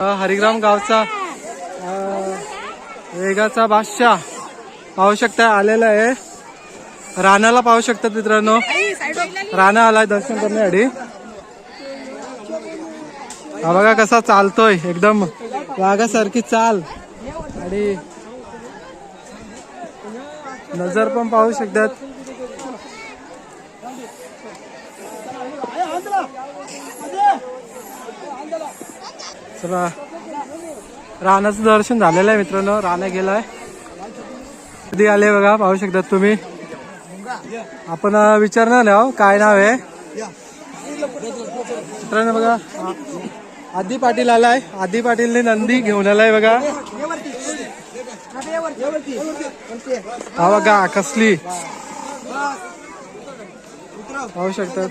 हरिग्राम गावचा वेगाचा बादशाह पाहू शकता आलेला आहे राणाला पाहू शकतात मित्रांनो राणा आलाय दर्शन करण्यासाठी हा बघा कसा चालतोय एकदम वाघासारखी चाल आणि नजर पण पाहू शकतात चला. रानाचं दर्शन झालेलं आहे मित्रांनो. राणा गेलाय. कधी आले बघा पाहू शकतात तुम्ही. आपण विचारणार नाव हो, काय नाव आहे? मित्रांनो बघा आदी पाटील आलाय. आदी पाटीलने नंदी घेऊन आलाय बघा. हा बघा कसली. पाहू शकतात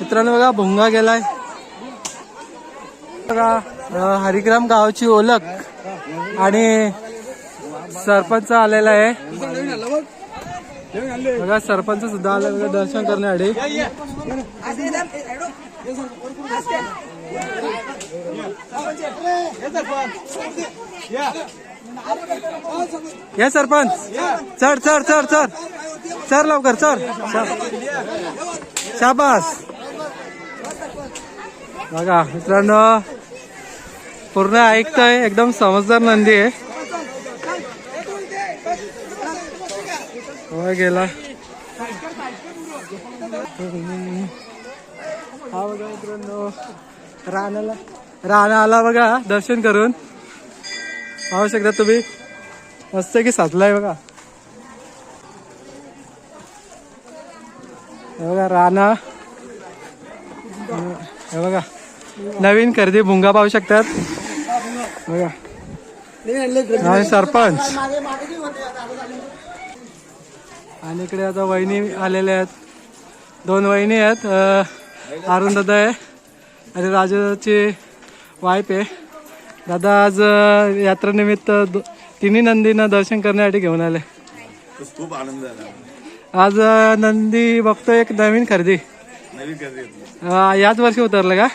मित्रांनो बघा भुंगा गेलाय. बघा हरिग्राम गावची ओळख आणि सरपंच आलेला आहे. बघा सरपंच सुद्धा आला बघा दर्शन करण्यासाठी हे सरपंच. चढ चढ चढ चढ. चढ लवकर चढ. शाबास. बघा मित्रांनो पूर्ण ऐकतोय एकदम समजदार नंदी आहे. हो गेला. हा बघा मित्रांनो राणाला राणा आला बघा दर्शन करून. पाहू शकता तुम्ही? मस्त की साचलाय बघा. हे बघा राणा. हे बघा नवीन खरेदी भुंगा पाहू शकतात. बघा. सरपंच. आणि इकडे आता वहिनी आलेल्या आहेत. दोन वहिनी आहेत. अरुण दादा आहे आणि राजाची वाईफ आहे. दादा आज यात्रेनिमित्त तिन्ही नंदींना दर्शन करण्यासाठी घेऊन आले. खूप आनंद झाला. आज नंदी बघतो एक नवीन खरेदी. नवीन खरेदी याच वर्षी उतरलं का?